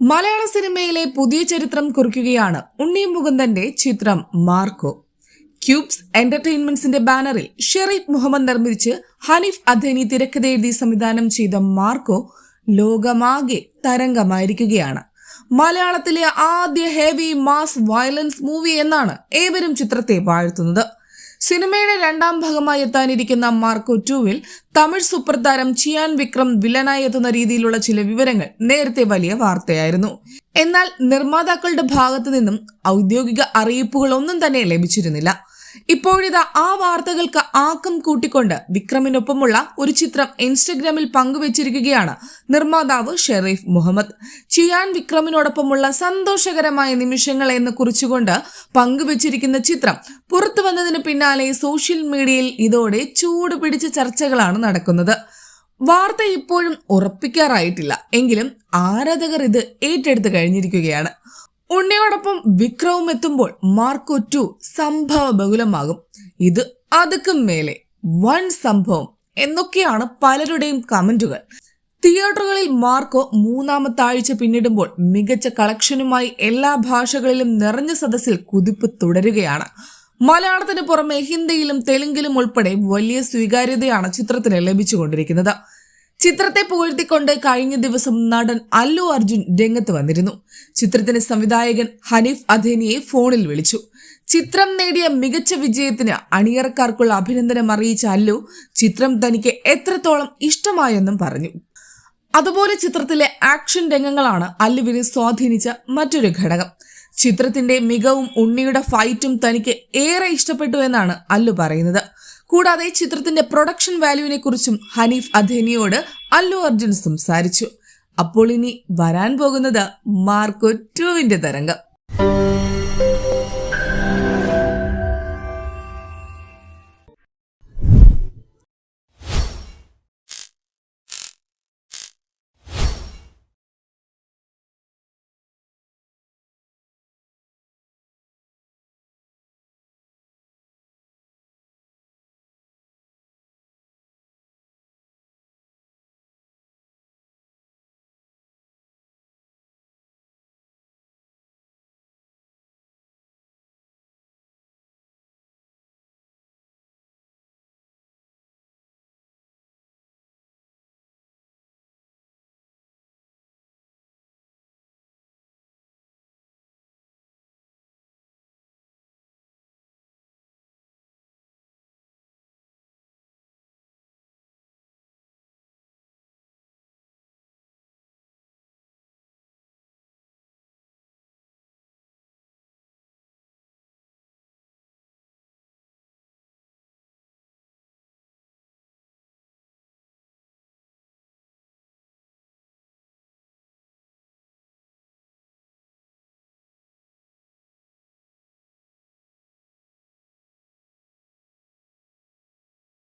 മലയാള സിനിമയിലെ പുതിയ ചരിത്രം കുറിക്കുകയാണ് ഉണ്ണി മുകുന്ദന്റെ ചിത്രം മാർക്കോ. ക്യൂബ്സ് എന്റർടൈൻമെന്റ്സിന്റെ ബാനറിൽ ഷെറീഫ് മുഹമ്മദ് നിർമ്മിച്ച് ഹനീഫ് അധനി തിരക്കഥയെഴുതി സംവിധാനം ചെയ്ത മാർക്കോ ലോകമാകെ തരംഗമായിരിക്കുകയാണ്. മലയാളത്തിലെ ആദ്യ ഹെവി മാസ് വയലൻസ് മൂവി എന്നാണ് ഏവരും ചിത്രത്തെ വാഴ്ത്തുന്നത്. സിനിമയുടെ രണ്ടാം ഭാഗമായി എത്താനിരിക്കുന്ന മാർക്കോ ടൂവിൽ തമിഴ് സൂപ്പർതാരം ചിയാൻ വിക്രം വില്ലനായി എത്തുന്ന രീതിയിലുള്ള ചില വിവരങ്ങൾ നേരത്തെ വലിയ വാർത്തയായിരുന്നു. എന്നാൽ നിർമ്മാതാക്കളുടെ ഭാഗത്തു നിന്നും ഔദ്യോഗിക അറിയിപ്പുകളൊന്നും തന്നെ ലഭിച്ചിരുന്നില്ല. ഇപ്പോഴിതാ ആ വാർത്തകൾക്ക് ആക്കം കൂട്ടിക്കൊണ്ട് വിക്രമിനൊപ്പമുള്ള ഒരു ചിത്രം ഇൻസ്റ്റഗ്രാമിൽ പങ്കുവച്ചിരിക്കുകയാണ് നിർമ്മാതാവ് ഷെറീഫ് മുഹമ്മദ്. ചിയാൻ വിക്രമിനോടൊപ്പമുള്ള സന്തോഷകരമായ നിമിഷങ്ങൾ എന്ന് കുറിച്ചുകൊണ്ട് പങ്കുവച്ചിരിക്കുന്ന ചിത്രം പുറത്തു വന്നതിന് പിന്നാലെ സോഷ്യൽ മീഡിയയിൽ ഇതോടെ ചൂട് പിടിച്ച ചർച്ചകളാണ് നടക്കുന്നത്. വാർത്ത ഇപ്പോഴും ഉറപ്പിക്കാറായിട്ടില്ല. എങ്കിലും ആരാധകർ ഇത് ഏറ്റെടുത്ത് കഴിഞ്ഞിരിക്കുകയാണ്. ഉണ്ണിയോടൊപ്പം വിക്രവും എത്തുമ്പോൾ മാർക്കോ ടു സംഭവ ബഹുലമാകും ഇത് അതുക്കും മേലെ വൻ സംഭവം എന്നൊക്കെയാണ് പലരുടെയും കമന്റുകൾ. തിയേറ്ററുകളിൽ മാർക്കോ മൂന്നാമത്തെ ആഴ്ച പിന്നിടുമ്പോൾ മികച്ച കളക്ഷനുമായി എല്ലാ ഭാഷകളിലും നിറഞ്ഞ സദസ്സിൽ കുതിപ്പ് തുടരുകയാണ്. മലയാളത്തിന് പുറമെ ഹിന്ദിയിലും തെലുങ്കിലും ഉൾപ്പെടെ വലിയ സ്വീകാര്യതയാണ് ചിത്രത്തിന് ലഭിച്ചുകൊണ്ടിരിക്കുന്നത്. ചിത്രത്തെ പുകഴ്ത്തിക്കൊണ്ട് കഴിഞ്ഞ ദിവസം നടൻ അല്ലു അർജുൻ രംഗത്ത് വന്നിരുന്നു. ചിത്രത്തിന് സംവിധായകൻ ഹനീഫ് അധേനിയെ ഫോണിൽ വിളിച്ചു. ചിത്രം നേടിയ മികച്ച വിജയത്തിന് അണിയറക്കാർക്കുള്ള അഭിനന്ദനം അറിയിച്ച അല്ലു ചിത്രം തനിക്ക് എത്രത്തോളം ഇഷ്ടമായെന്നും പറഞ്ഞു. അതുപോലെ ചിത്രത്തിലെ ആക്ഷൻ രംഗങ്ങളാണ് അല്ലുവിനെ സ്വാധീനിച്ച മറ്റൊരു ഘടകം. ചിത്രത്തിന്റെ മികവും ഉണ്ണിയുടെ ഫൈറ്റും തനിക്ക് ഏറെ ഇഷ്ടപ്പെട്ടു എന്നാണ് അല്ലു പറയുന്നത്. കൂടാതെ ചിത്രത്തിന്റെ പ്രൊഡക്ഷൻ വാല്യൂവിനെ കുറിച്ചും ഹനീഫ് അധേനിയോട് അല്ലു അർജുൻ സംസാരിച്ചു. അപ്പോൾ ഇനി വരാൻ പോകുന്നത് മാർക്കോ ടുവിന്റെ തരംഗം.